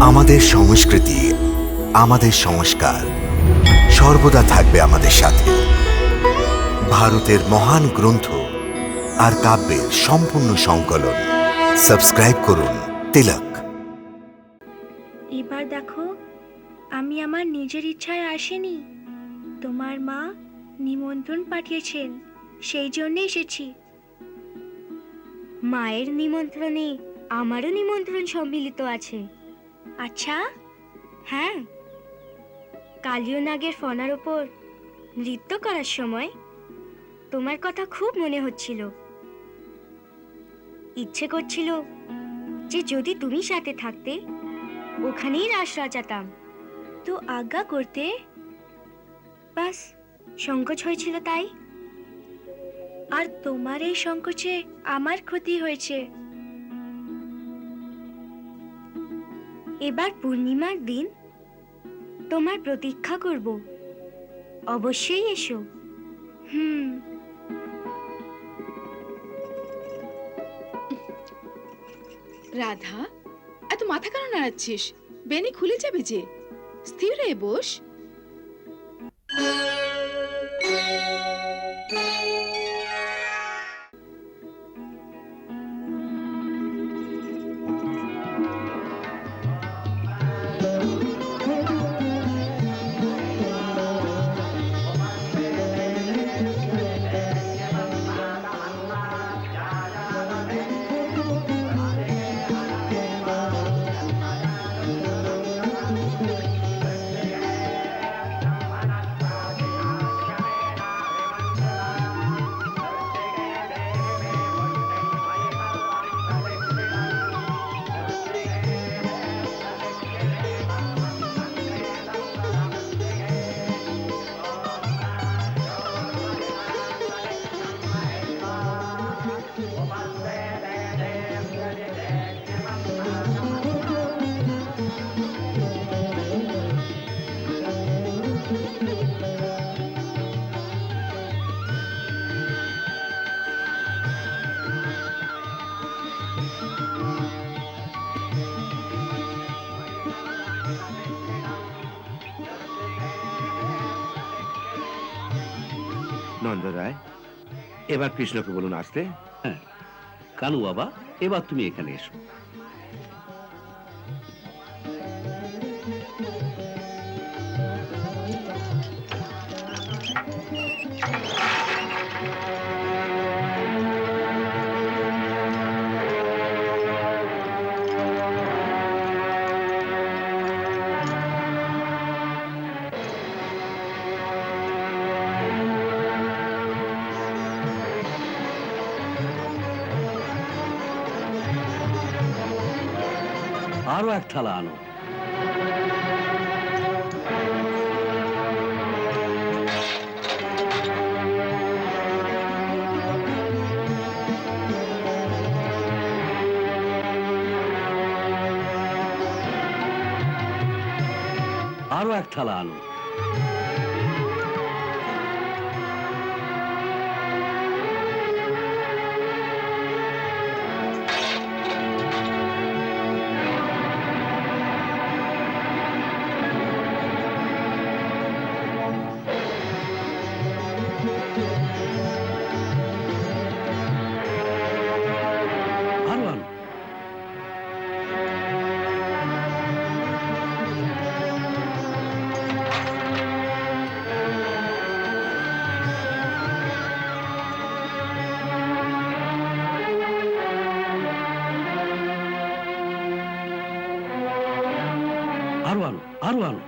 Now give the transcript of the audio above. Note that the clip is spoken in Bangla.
আমাদের সংস্কৃতি আমাদের সংস্কার সর্বদা থাকবে আমাদের সাথে। ভারতের মহান গ্রন্থ আর কাব্যের সম্পূর্ণ সংকলন। সাবস্ক্রাইব করুন তিলক। এবার দেখো আমি আমার নিজের ইচ্ছায় আসিনি। তোমার মা নিমন্ত্রণ পাঠিয়েছেন সেই জন্যে এসেছি। মায়ের নিমন্ত্রণে আমারও নিমন্ত্রণ সম্মিলিত আছে। আচ্ছা। হ্যাঁ। কালীয় নাগের ফনার ওপর নৃত্য করার সময় তোমার কথা খুব মনে হচ্ছিল। ইচ্ছে করছিল যে যদি তুমি সাথে থাকতে, ওখানেই রাস রাজাতাম। তো আজ্ঞা করতে বাস সংকোচ হয়েছিল তাই। আর তোমার এই সংকোচে আমার ক্ষতি হয়েছে। এবার পূর্ণিমার দিন তোমার প্রতীক্ষা করব। অবশ্যই এসো। হুম। রাধা, এত মাথা কেন নাড়াচ্ছিস? বেনি খুলে যাবে যে। স্থির হয়ে বস। নন্দ রায় এবার কৃষ্ণকে বলুন আসতে। কানু বাবা এবার তুমি এখানে এসো। আরও এক থালা আনো। আরও এক থালা আনো। আরও আনো আরও আনো